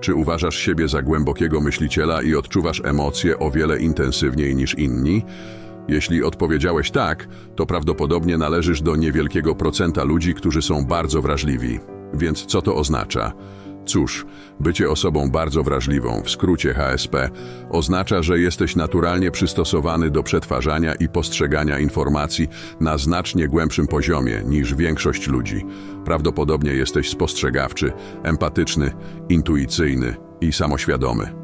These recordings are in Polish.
Czy uważasz siebie za głębokiego myśliciela i odczuwasz emocje o wiele intensywniej niż inni? Jeśli odpowiedziałeś tak, to prawdopodobnie należysz do niewielkiego procenta ludzi, którzy są bardzo wrażliwi. Więc co to oznacza? Cóż, bycie osobą bardzo wrażliwą, w skrócie HSP, oznacza, że jesteś naturalnie przystosowany do przetwarzania i postrzegania informacji na znacznie głębszym poziomie niż większość ludzi. Prawdopodobnie jesteś spostrzegawczy, empatyczny, intuicyjny i samoświadomy.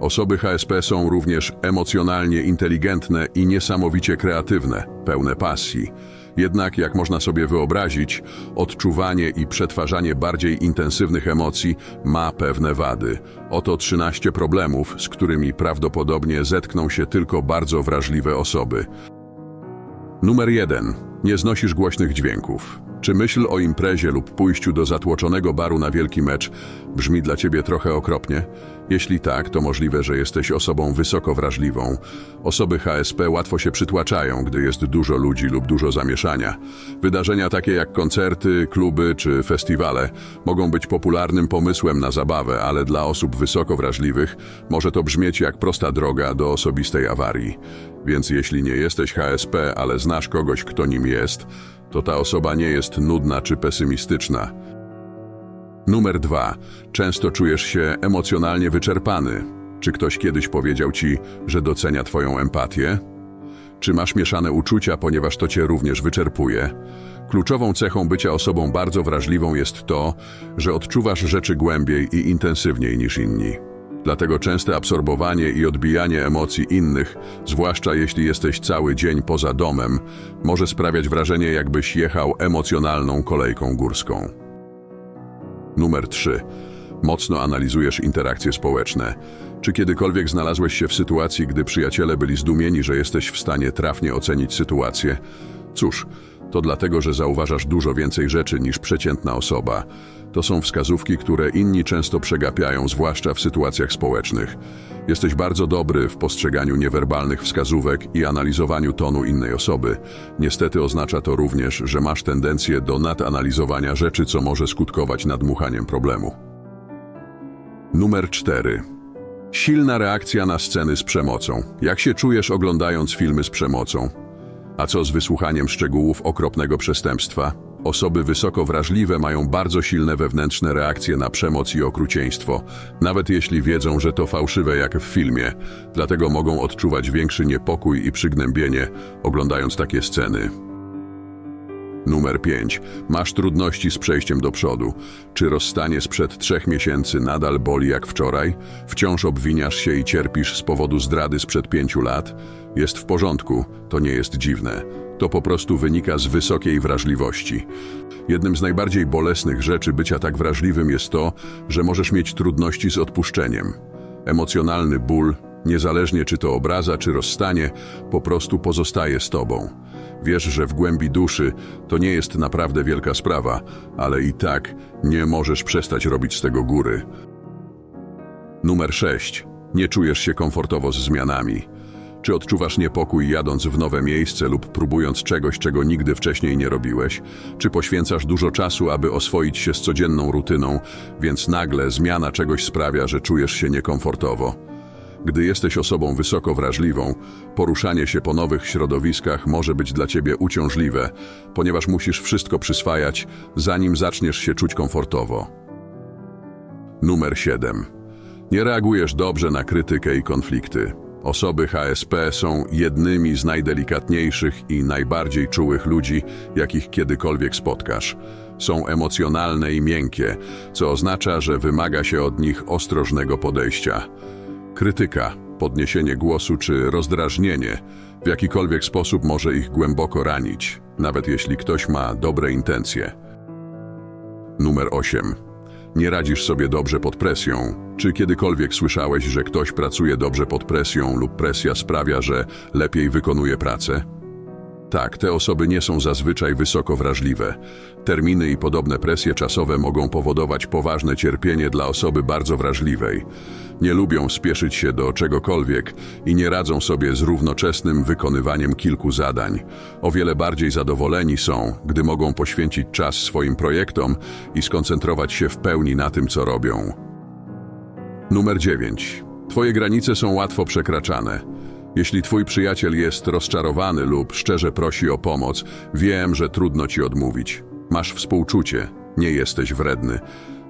Osoby HSP są również emocjonalnie inteligentne i niesamowicie kreatywne, pełne pasji. Jednak, jak można sobie wyobrazić, odczuwanie i przetwarzanie bardziej intensywnych emocji ma pewne wady. Oto 13 problemów, z którymi prawdopodobnie zetkną się tylko bardzo wrażliwe osoby. Numer 1. Nie znosisz głośnych dźwięków. Czy myśl o imprezie lub pójściu do zatłoczonego baru na wielki mecz brzmi dla ciebie trochę okropnie? Jeśli tak, to możliwe, że jesteś osobą wysoko wrażliwą. Osoby HSP łatwo się przytłaczają, gdy jest dużo ludzi lub dużo zamieszania. Wydarzenia takie jak koncerty, kluby czy festiwale mogą być popularnym pomysłem na zabawę, ale dla osób wysoko wrażliwych może to brzmieć jak prosta droga do osobistej awarii. Więc jeśli nie jesteś HSP, ale znasz kogoś, kto nim jest, to ta osoba nie jest nudna czy pesymistyczna. Numer dwa. Często czujesz się emocjonalnie wyczerpany. Czy ktoś kiedyś powiedział ci, że docenia twoją empatię? Czy masz mieszane uczucia, ponieważ to cię również wyczerpuje? Kluczową cechą bycia osobą bardzo wrażliwą jest to, że odczuwasz rzeczy głębiej i intensywniej niż inni. Dlatego częste absorbowanie i odbijanie emocji innych, zwłaszcza jeśli jesteś cały dzień poza domem, może sprawiać wrażenie, jakbyś jechał emocjonalną kolejką górską. Numer 3. Mocno analizujesz interakcje społeczne. Czy kiedykolwiek znalazłeś się w sytuacji, gdy przyjaciele byli zdumieni, że jesteś w stanie trafnie ocenić sytuację? Cóż, to dlatego, że zauważasz dużo więcej rzeczy niż przeciętna osoba. To są wskazówki, które inni często przegapiają, zwłaszcza w sytuacjach społecznych. Jesteś bardzo dobry w postrzeganiu niewerbalnych wskazówek i analizowaniu tonu innej osoby. Niestety oznacza to również, że masz tendencję do nadanalizowania rzeczy, co może skutkować nadmuchaniem problemu. Numer 4. Silna reakcja na sceny z przemocą. Jak się czujesz oglądając filmy z przemocą? A co z wysłuchaniem szczegółów okropnego przestępstwa? Osoby wysoko wrażliwe mają bardzo silne wewnętrzne reakcje na przemoc i okrucieństwo, nawet jeśli wiedzą, że to fałszywe jak w filmie. Dlatego mogą odczuwać większy niepokój i przygnębienie, oglądając takie sceny. Numer 5. Masz trudności z przejściem do przodu. Czy rozstanie sprzed trzech miesięcy nadal boli jak wczoraj? Wciąż obwiniasz się i cierpisz z powodu zdrady sprzed pięciu lat? Jest w porządku, to nie jest dziwne. To po prostu wynika z wysokiej wrażliwości. Jednym z najbardziej bolesnych rzeczy bycia tak wrażliwym jest to, że możesz mieć trudności z odpuszczeniem. Emocjonalny ból, niezależnie czy to obraza, czy rozstanie, po prostu pozostaje z tobą. Wiesz, że w głębi duszy to nie jest naprawdę wielka sprawa, ale i tak nie możesz przestać robić z tego góry. Numer 6. Nie czujesz się komfortowo z zmianami. Czy odczuwasz niepokój jadąc w nowe miejsce lub próbując czegoś, czego nigdy wcześniej nie robiłeś? Czy poświęcasz dużo czasu, aby oswoić się z codzienną rutyną, więc nagle zmiana czegoś sprawia, że czujesz się niekomfortowo? Gdy jesteś osobą wysoko wrażliwą, poruszanie się po nowych środowiskach może być dla ciebie uciążliwe, ponieważ musisz wszystko przyswajać, zanim zaczniesz się czuć komfortowo. Numer 7. Nie reagujesz dobrze na krytykę i konflikty. Osoby HSP są jednymi z najdelikatniejszych i najbardziej czułych ludzi, jakich kiedykolwiek spotkasz. Są emocjonalne i miękkie, co oznacza, że wymaga się od nich ostrożnego podejścia. Krytyka, podniesienie głosu czy rozdrażnienie w jakikolwiek sposób może ich głęboko ranić, nawet jeśli ktoś ma dobre intencje. Numer 8. Nie radzisz sobie dobrze pod presją. Czy kiedykolwiek słyszałeś, że ktoś pracuje dobrze pod presją lub presja sprawia, że lepiej wykonuje pracę? Tak, te osoby nie są zazwyczaj wysoko wrażliwe. Terminy i podobne presje czasowe mogą powodować poważne cierpienie dla osoby bardzo wrażliwej. Nie lubią spieszyć się do czegokolwiek i nie radzą sobie z równoczesnym wykonywaniem kilku zadań. O wiele bardziej zadowoleni są, gdy mogą poświęcić czas swoim projektom i skoncentrować się w pełni na tym, co robią. Numer 9. Twoje granice są łatwo przekraczane. Jeśli twój przyjaciel jest rozczarowany lub szczerze prosi o pomoc, wiem, że trudno ci odmówić. Masz współczucie, nie jesteś wredny,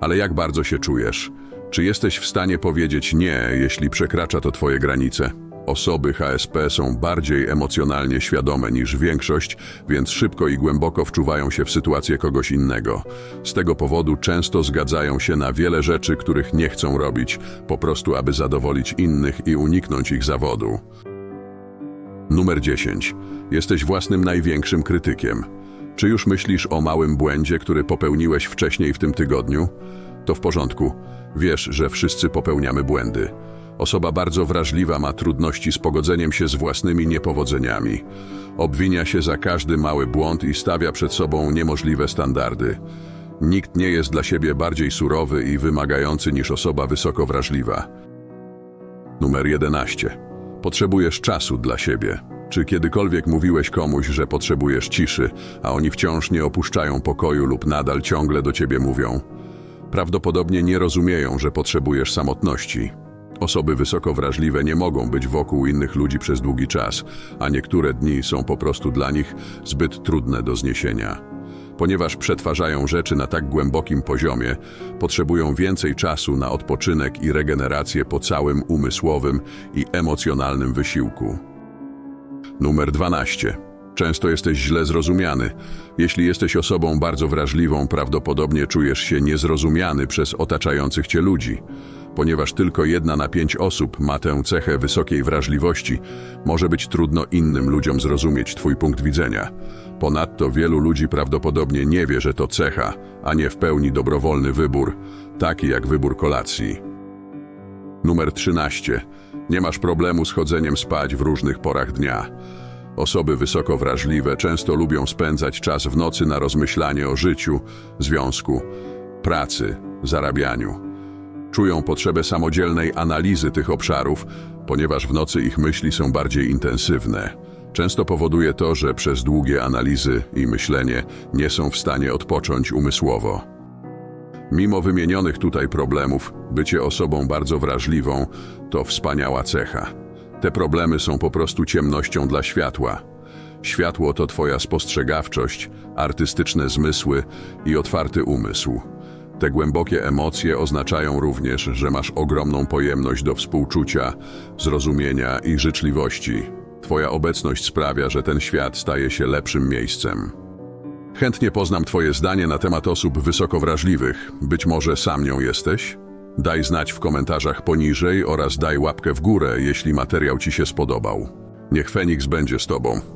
ale jak bardzo się czujesz? Czy jesteś w stanie powiedzieć nie, jeśli przekracza to twoje granice? Osoby HSP są bardziej emocjonalnie świadome niż większość, więc szybko i głęboko wczuwają się w sytuację kogoś innego. Z tego powodu często zgadzają się na wiele rzeczy, których nie chcą robić, po prostu aby zadowolić innych i uniknąć ich zawodu. Numer 10. Jesteś własnym największym krytykiem. Czy już myślisz o małym błędzie, który popełniłeś wcześniej w tym tygodniu? To w porządku. Wiesz, że wszyscy popełniamy błędy. Osoba bardzo wrażliwa ma trudności z pogodzeniem się z własnymi niepowodzeniami. Obwinia się za każdy mały błąd i stawia przed sobą niemożliwe standardy. Nikt nie jest dla siebie bardziej surowy i wymagający niż osoba wysoko wrażliwa. Numer 11. Potrzebujesz czasu dla siebie. Czy kiedykolwiek mówiłeś komuś, że potrzebujesz ciszy, a oni wciąż nie opuszczają pokoju lub nadal ciągle do ciebie mówią? Prawdopodobnie nie rozumieją, że potrzebujesz samotności. Osoby wysoko wrażliwe nie mogą być wokół innych ludzi przez długi czas, a niektóre dni są po prostu dla nich zbyt trudne do zniesienia. Ponieważ przetwarzają rzeczy na tak głębokim poziomie, potrzebują więcej czasu na odpoczynek i regenerację po całym umysłowym i emocjonalnym wysiłku. Numer 12. Często jesteś źle zrozumiany. Jeśli jesteś osobą bardzo wrażliwą, prawdopodobnie czujesz się niezrozumiany przez otaczających cię ludzi. Ponieważ tylko jedna na pięć osób ma tę cechę wysokiej wrażliwości, może być trudno innym ludziom zrozumieć Twój punkt widzenia. Ponadto wielu ludzi prawdopodobnie nie wie, że to cecha, a nie w pełni dobrowolny wybór, taki jak wybór kolacji. Numer 13. Nie masz problemu z chodzeniem spać w różnych porach dnia. Osoby wysoko wrażliwe często lubią spędzać czas w nocy na rozmyślanie o życiu, związku, pracy, zarabianiu. Czują potrzebę samodzielnej analizy tych obszarów, ponieważ w nocy ich myśli są bardziej intensywne. Często powoduje to, że przez długie analizy i myślenie nie są w stanie odpocząć umysłowo. Mimo wymienionych tutaj problemów, bycie osobą bardzo wrażliwą to wspaniała cecha. Te problemy są po prostu ciemnością dla światła. Światło to Twoja spostrzegawczość, artystyczne zmysły i otwarty umysł. Te głębokie emocje oznaczają również, że masz ogromną pojemność do współczucia, zrozumienia i życzliwości. Twoja obecność sprawia, że ten świat staje się lepszym miejscem. Chętnie poznam Twoje zdanie na temat osób wysoko wrażliwych. Być może sam nią jesteś? Daj znać w komentarzach poniżej oraz daj łapkę w górę, jeśli materiał Ci się spodobał. Niech Feniks będzie z Tobą.